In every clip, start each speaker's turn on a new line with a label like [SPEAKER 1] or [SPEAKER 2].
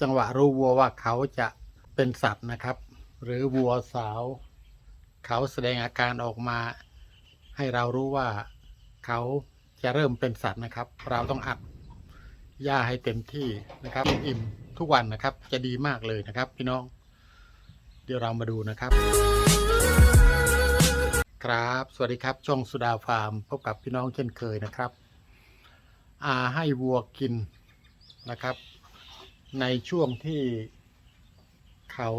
[SPEAKER 1] จังหวะรู้วัวว่าเขาจะเป็นสัตว์นะครับ หรือวัวสาว เขาแสดงอาการออกมา ให้เรารู้ว่าเขาจะเริ่มเป็นสัตว์นะครับ เราต้องอัดหญ้าให้เต็มที่นะครับอิ่มทุกวันนะครับ จะดีมากเลยนะครับ พี่น้อง เดี๋ยวเรามาดูนะครับ ครับ สวัสดีครับช่องสุดาฟาร์มพบกับพี่น้องเช่นเคยนะครับอาให้วัวกินนะครับ ในช่วงที่เขา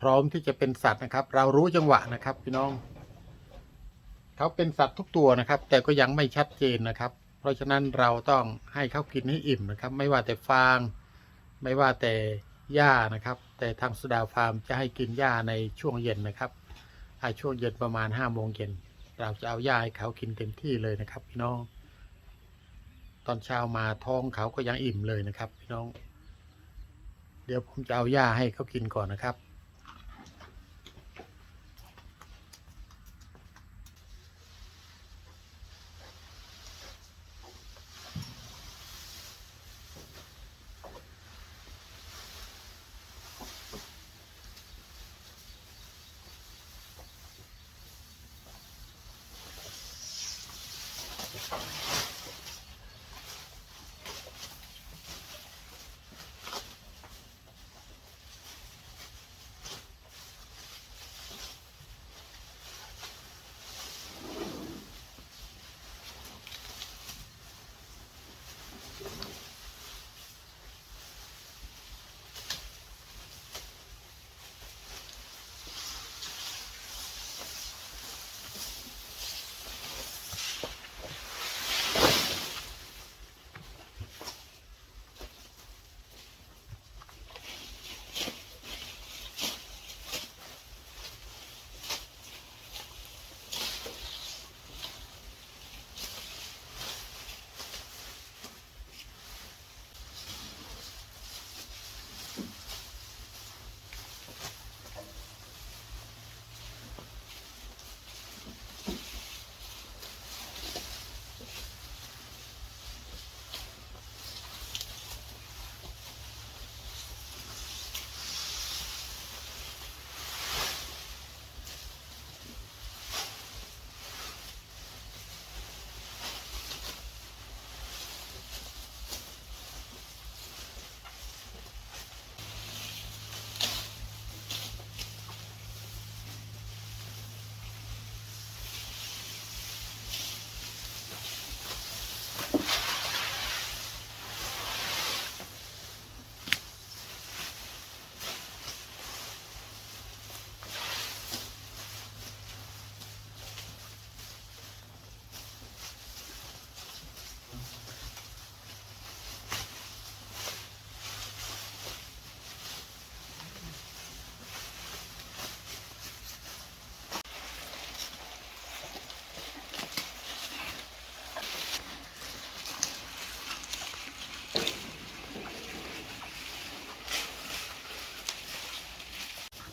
[SPEAKER 1] พร้อมที่จะเป็นสัตว์นะครับ เรารู้จังหวะนะครับพี่น้อง เขาเป็นสัตว์ทุกตัวนะครับ แต่ก็ยังไม่ชัดเจนนะครับ เพราะฉะนั้นเราต้องให้เขากินให้อิ่มนะครับ ไม่ว่าแต่ฟาง ไม่ว่าแต่หญ้านะครับ แต่ทางสุดาฟาร์มจะให้กินหญ้าในช่วงเย็นนะครับช่วงเย็นประมาณห้าโมงเย็นเราจะเอาหญ้าให้เขากินเต็มที่เลยนะครับ พี่น้อง ตอนเช้ามาท้องเขาก็ยังอิ่มเลยนะครับ พี่น้อง เดี๋ยวผมจะเอาหญ้าให้เขากินก่อนนะครับ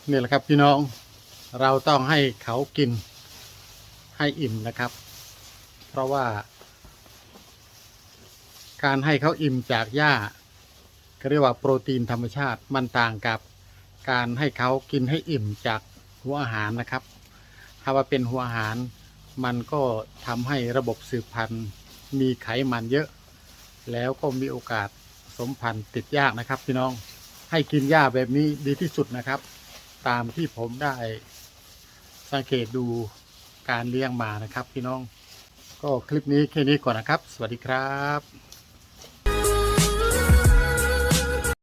[SPEAKER 1] นี่แหละครับพี่น้องเราต้องให้เขากินให้อิ่มนะครับ เพราะว่า การให้เขาอิ่มจากหญ้าเรียกว่าโปรตีนธรรมชาติมันต่างกับการให้เขากินให้อิ่มจากหัวอาหารนะครับถ้าว่าเป็นหัวอาหารมันก็ทำให้ระบบสืบพันธุ์มีไขมันเยอะ แล้วก็มีโอกาสสมพันธุ์ติดยากนะครับพี่น้องให้กินหญ้าแบบนี้ดีที่สุดนะครับ ตามที่ผมได้สังเกตดูการเลี้ยงมานะครับ พี่น้อง ก็คลิปนี้แค่นี้ก่อนนะครับ สวัสดีครับ